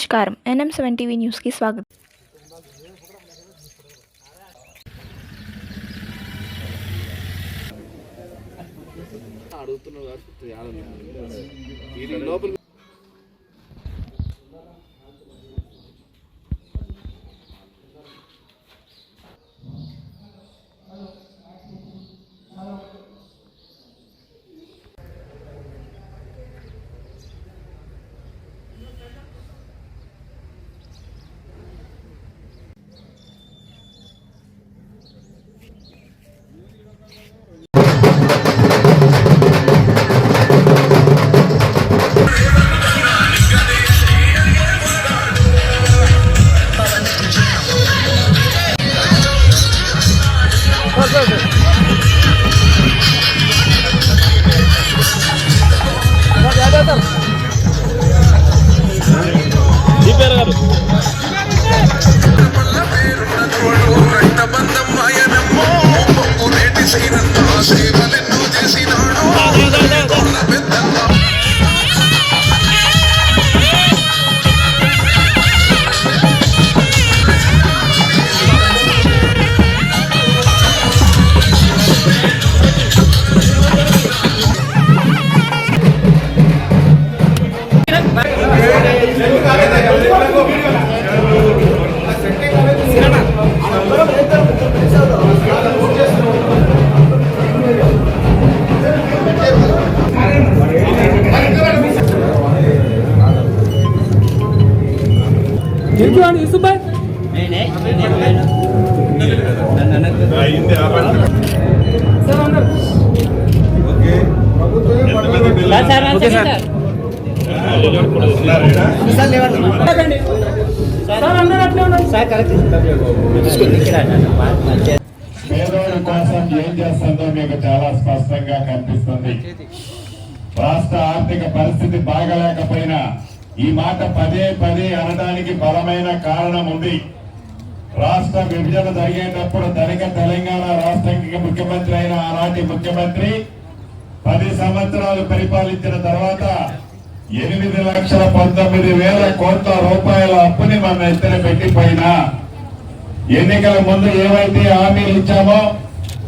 నమస్కారం NM seven TV న్యూస్కి స్వాగతం అడుగుతున్నావు కాబట్టి ఆడను. పేదోడి కోసం ఏం చేస్తుందో మీకు చాలా స్పష్టంగా కనిపిస్తుంది రాష్ట్ర ఆర్థిక పరిస్థితి బాగలేకపోయినా ఈ మాట పదే పదే అనడానికి బలమైన కారణం ఉంది. రాష్ట్ర విభజన జరిగేటప్పుడు ధనిక తెలంగాణ రాష్ట్రానికి ముఖ్యమంత్రి అయిన ఆనాటి ముఖ్యమంత్రి పది సంవత్సరాలు పరిపాలించిన తర్వాత ఎనిమిది లక్షల పంతొమ్మిది వేల కోట్ల రూపాయల అప్పుని మన ఎత్తున పెట్టిపోయినా ఎన్నికల ముందు ఏవైతే హామీలు ఇచ్చామో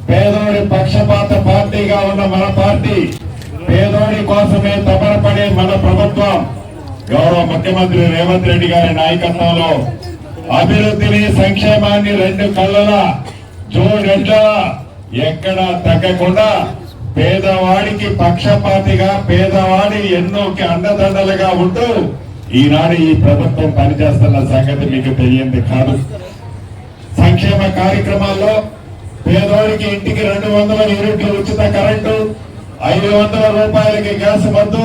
పేదోడి పక్షపాత పార్టీగా ఉన్న మన పార్టీ పేదోడి కోసమే తపనపడే మన ప్రభుత్వం. గౌరవ ముఖ్యమంత్రి రేవంత్ రెడ్డి గారి నాయకత్వంలో అభివృద్ధిని సంక్షేమాన్ని రెండు కళ్ళల జోడెట్ల ఎక్కడా తగ్గకుండా పేదవాడికి పక్షపాతిగా పేదవాడి ఎన్నోకి అండదండలుగా ఉంటూ ఈనాడు ఈ ప్రభుత్వం పనిచేస్తున్న సంగతి మీకు తెలియంది కాదు. సంక్షేమ కార్యక్రమాల్లో పేదవాడికి ఇంటికి రెండు వందల యూనిట్లు ఉచిత కరెంటు ఐదు వందల రూపాయలకి గ్యాస్ బంధు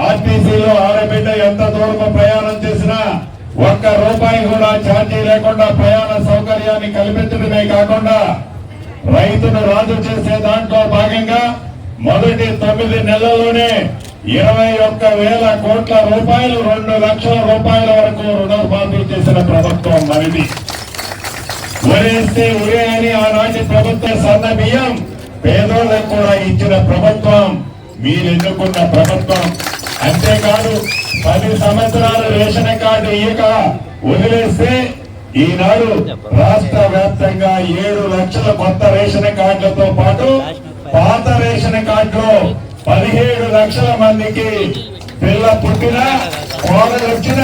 ఆర్టీసీలో ఆడబిడ్డ ఎంత దూరం ప్రయాణం చేసినా ఒక్క రూపాయి కూడా ఛార్జీ లేకుండా ప్రయాణ సౌకర్యాన్ని కల్పించడమే కాకుండా రైతును రాజు చేసే దాంట్లో భాగంగా మొదటి తొమ్మిది నెలల్లోనే ఇరవై ఒక్క వేల కోట్ల రూపాయలు రెండు లక్షల రూపాయల వరకు రుణమాఫీ చేసిన ప్రభుత్వం మనది. ఉరేస్తే ఉరే అని ఆనాటి ప్రభుత్వ సన్న బియ్యం పేదోళ్ళకు కూడా ఇచ్చిన ప్రభుత్వం. మీరు ఎన్నుకున్న ప్రభుత్వం. అంతేకాదు పది సంవత్సరాలు రేషన్ కార్డు ఇయ్యక వదిలేస్తే ఈనాడు రాష్ట్ర వ్యాప్తంగా ఏడు లక్షల కొత్త రేషన్ కార్డులతో పాటు పాత రేషన్ కార్డులో పదిహేడు లక్షల మందికి పిల్ల పుట్టిన కోడలు వచ్చిన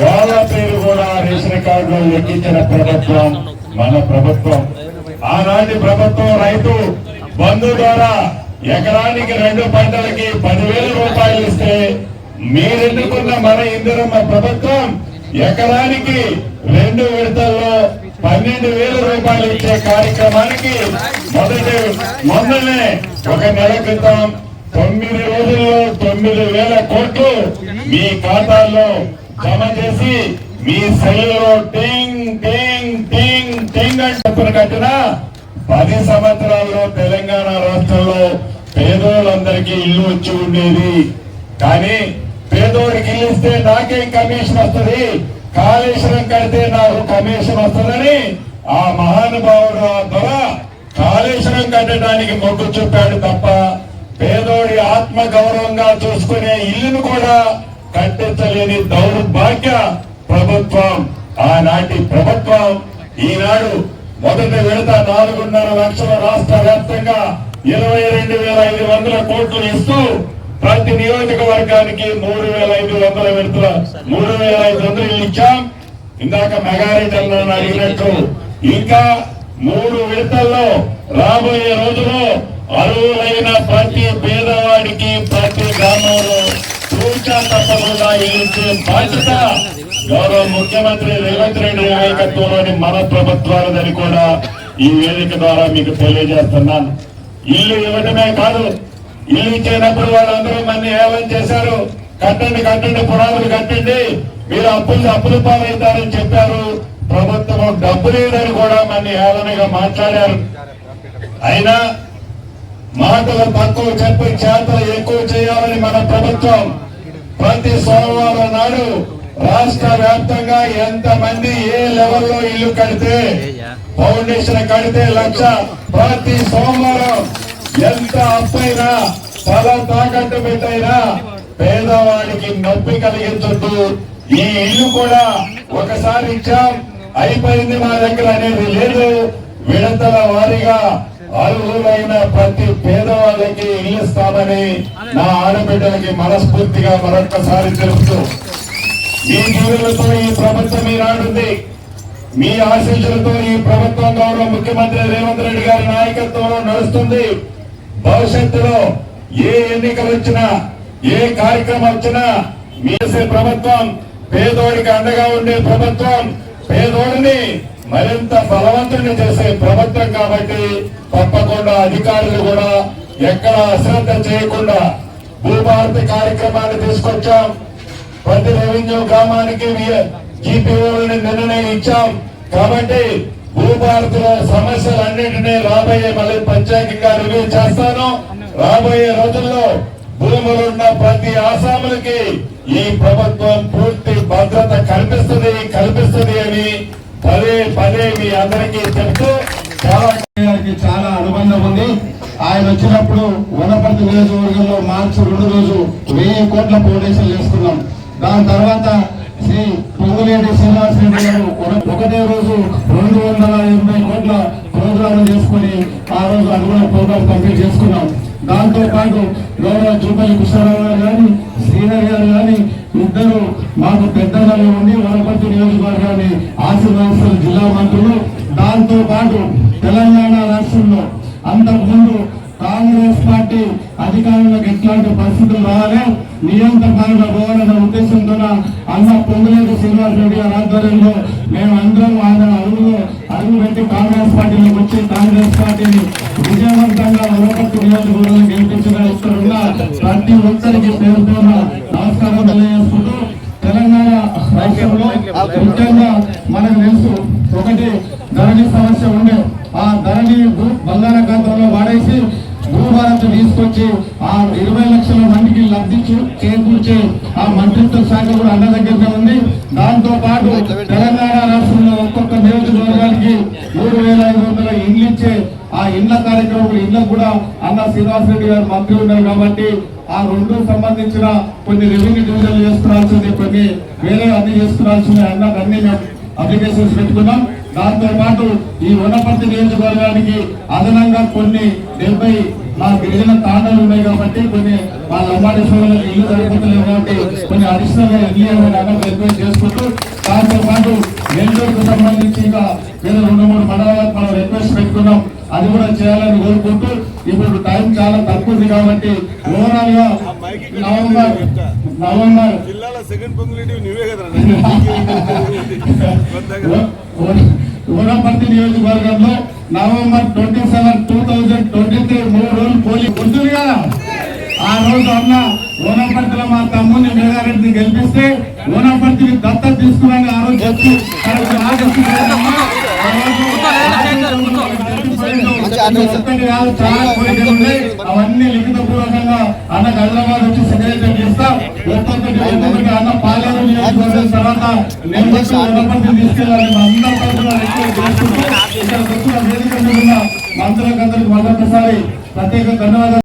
వాళ్ళ పేరు కూడా రేషన్ కార్డులో ఎక్కించిన ప్రభుత్వం మన ప్రభుత్వం. ఆనాటి ప్రభుత్వం రైతు బంధు ద్వారా ఎకరానికి రెండు పంటలకి పదివేల రూపాయలు ఇస్తే మీరెన్నుకున్న మన ఇందిరమ్మ ప్రభుత్వం ఎకరానికి రెండు విడతల్లో పన్నెండు వేల రూపాయలు ఇచ్చే కార్యక్రమానికి మొదటి మొన్ననే ఒక నెల క్రితం తొమ్మిది రోజుల్లో తొమ్మిది వేల కోట్లు మీ ఖాతాల్లో జమ చేసి మీ సెల్లో టింగ్ టింగ్ టింగ్ టింగ్ అని చెప్పిన కట్టిన పది సంవత్సరాల్లో తెలంగాణ రాష్ట్రంలో పేదోళ్ళందరికీ ఇల్లు వచ్చి ఉండేది. కానీ పేదోడికి ఇల్లు ఇస్తే నాకేం కమిషన్ వస్తుంది. కాళేశ్వరం కడితే నాకు కమిషన్ వస్తుందని ఆ మహానుభావుడు ఆ దొర కాళేశ్వరం కట్టడానికి మొగ్గు చూపాడు తప్ప పేదోడి ఆత్మ గౌరవంగా చూసుకునే ఇల్లును కూడా కట్టించలేని దౌర్భాగ్య ప్రభుత్వం ఆనాటి ప్రభుత్వం ఈనాడు మొదటి విడత నాలుగున్నర లక్షల రాష్ట్ర వ్యాప్తంగా ఇరవై రెండు వేల ఐదు వందల కోట్లు ఇస్తూ ప్రతి నియోజకవర్గానికి మూడు వేల ఐదు వందల విడతల మూడు వేల ఐదు వందలు ఇచ్చాం. ఇందాక మెగారేటర్లో అడిగినట్టు. ఇంకా మూడు విడతల్లో రాబోయే రోజులో అరువులైన ప్రతి పేదవాడికి ప్రతి గ్రామంలో సూచన తప్పకుండా ఇచ్చే బాధ్యత గౌరవ ముఖ్యమంత్రి రేవంత్ రెడ్డి నాయకత్వంలోని మన ప్రభుత్వాలదని కూడా ఈ వేదిక ద్వారా మీకు తెలియజేస్తున్నాను. ఇల్లు ఇవ్వడమే కాదు ఇల్లు ఇచ్చేటప్పుడు వాళ్ళందరూ మన్ని ఏమని చేశారు. కట్టండి కట్టండి పునాదులు కట్టండి. మీరు అప్పులు అప్పులు పాలవుతారని చెప్పారు. ప్రభుత్వం డబ్బు లేదని కూడా మన్ని ఏలనగా మాట్లాడారు. అయినా మాటలు తక్కువ చెప్పి చేతలు ఎక్కువ చేయాలని మన ప్రభుత్వం ప్రతి సోమవారం నాడు రాష్ట్ర వ్యాప్తంగా ఎంత మంది ఏ లెవెల్లో ఇల్లు కడితే ఫౌండేషన్ కడితే లక్ష ప్రతి సోమవారం ఎంత అప్పైనా తల తాకట్టు పెట్టైనా పేదవాడికి నొప్పి కలిగించొద్దు ఈ ఇల్లు కూడా ఒకసారి ఇచ్చాం. అయిపోయింది మా దగ్గర అనేది లేదు. విడతల వారీగా అర్హులైన ప్రతి పేదవాళ్ళకి ఇల్లు ఇస్తామని నా ఆడబిడ్డలకి మనస్ఫూర్తిగా మరొక్కసారి తెలుపుతూ మీ జీవులతో ఈ ప్రభుత్వం ఈనాడుంది మీ ఆశీస్సులతో ఈ ప్రభుత్వం గౌరవ ముఖ్యమంత్రి రేవంత్ రెడ్డి గారి నాయకత్వంలో నడుస్తుంది. భవిష్యత్తులో ఏ ఎన్నికలు వచ్చినా ఏ కార్యక్రమం వచ్చినా మీసే ప్రభుత్వం పేదోడికి అండగా ఉండే ప్రభుత్వం పేదోడిని మరింత బలవంతుడిని చేసే ప్రభుత్వం కాబట్టి తప్పకుండా అధికారులు కూడా ఎక్కడ అశ్రద్ధ చేయకుండా భూభారతి కార్యక్రమాన్ని తీసుకొచ్చాం. ప్రతి రెవెన్యూ గ్రామానికి జీపీఓలని నిర్ణయం ఇచ్చాం. కాబట్టి భూభారతిలో సమస్యలన్నింటినీ రాబోయే మళ్ళీ ప్రత్యేకంగా రివ్యూ చేస్తాను. రాబోయే రోజుల్లో భూములున్న ప్రతి ఆసాములకి ఈ ప్రభుత్వం పూర్తి భద్రత కల్పిస్తుంది కల్పిస్తుంది అని పదే పదే మీ అందరికీ చెప్తూ చాలా చాలా అనుబంధం ఉంది. ఆయన వచ్చినప్పుడు వనపర్తి నియోజకవర్గంలో మార్చి రెండు రోజు వెయ్యి కోట్ల ఫౌండేషన్ చేసుకున్నాం. దాని తర్వాత శ్రీ పొంగులేటి శ్రీనివాస్ రెడ్డి గారు ఒకటే రోజు రెండు వందల ఎనభై కోట్ల ప్రోగ్రాం చేసుకుని ఆ రోజు అనుగుణ ప్రోగ్రాం కంప్లీట్ చేసుకున్నాం. దాంతో పాటు గౌరవ జూపల్లి కృష్ణారావు గారు కానీ శ్రీధర్ గారు కానీ ఇద్దరు మాకు పెద్దగా ఉండి వనపర్తి నియోజకవర్గాన్ని ఆశీర్వాదిస్తున్న జిల్లా మంత్రులు. దాంతో పాటు తెలంగాణ రాష్ట్రంలో అంతకుముందు కాంగ్రెస్ పార్టీ అధికారంలోకి ఎట్లాంటి పరిస్థితులు రావాలి నియంత్రణ పోవాలన్న ఉద్దేశంతో అన్న పొంగులేటి శ్రీనివాస్ రెడ్డి గారి ఆధ్వర్యంలో మేము అందరం ఆయన అడుగు అడుగు పెట్టి కాంగ్రెస్ పార్టీలోకి వచ్చి కాంగ్రెస్ పార్టీని విజయవంతంగా వనపర్తి నియోజకవర్గంలో గెలిపించడానికి ఇక్కడ ప్రతి ఒక్కరికి పేరుతో నమస్కారం తెలియజేసుకుంటూ తెలంగాణ రాష్ట్రంలో ముఖ్యంగా మనకు తెలుసు ఒకటి ధరణి సమస్య ఉండే. ఆ ధరణి భూ- బంగాళాఖాతంలో వాడేసి భూభారత్ తీసుకొచ్చి ఆ ఇరవై లక్షల మందికి లబ్ధి చేకూర్చే ఆ మంత్రిత్వ శాఖ కూడా అన్న దగ్గరగా ఉంది. దాంతో పాటు తెలంగాణ రాష్ట్రంలో ఒక్కొక్క నియోజకవర్గానికి మూడు వేల ఐదు వందల ఇండ్లు ఇచ్చే ఆ ఇండ్ల కార్యక్రమం ఇళ్ళకు కూడా అన్న శ్రీనివాస్ రెడ్డి గారు మంత్రి ఉన్నారు కాబట్టి ఆ రెండు సంబంధించిన కొన్ని రెవెన్యూ డివిజన్లు చేసుకురాల్సింది కొన్ని వేరే అన్ని చేసుకురాల్సింది అన్నకు అన్ని మేము అప్లికేషన్స్ పెట్టుకున్నాం. దాంతో పాటు ఈ వనపర్తి నియోజకవర్గానికి అదనంగా కొన్ని డెబ్బై మా గిరిజన తాండాలు ఉన్నాయి కాబట్టి కొన్ని మా లంబాడేశ్వరులకు ఇల్లు సరిపోతలేవు కాబట్టి కొన్ని అడిషనల్గా ఇల్లు చేసుకుంటూ దాంతో పాటు నెల్లూరుకు సంబంధించి ఇంకా వేరే రెండు మూడు మండలాలకు మనం రిక్వెస్ట్ పెట్టుకున్నాం అది కూడా చేయాలని కోరుకుంటూ ఇప్పుడు టైం చాలా తక్కువ ఉంది కాబట్టి ఓవరాల్గా నవంబర్ నవంబర్ జిల్లాలో సెకండ్ నువ్వే కదా నియోజకవర్గంలో November twenty seven two thousand twenty three మూడు రోజులు పోలింగ్ ఉంటుంది కదా ఆ రోజు అన్న ఊనపర్తిలో మా తమ్ముని మేఘారెడ్డిని గెలిపిస్తే ఊనపర్తిని దత్త తీసుకున్నాను ఆ రోజు చెప్పి చాలా అవన్నీ లిఖిత పూర్వకంగా అన్న హైదరాబాద్ వచ్చి సెక్రటరీ చేస్తా. అన్న పాలేరు నియోజకవర్గం తర్వాత నేను వచ్చి ఇక్కడ వచ్చిన వేదిక మంత్రులకు అందరికి మరొకసారి ప్రత్యేక ధన్యవాదాలు.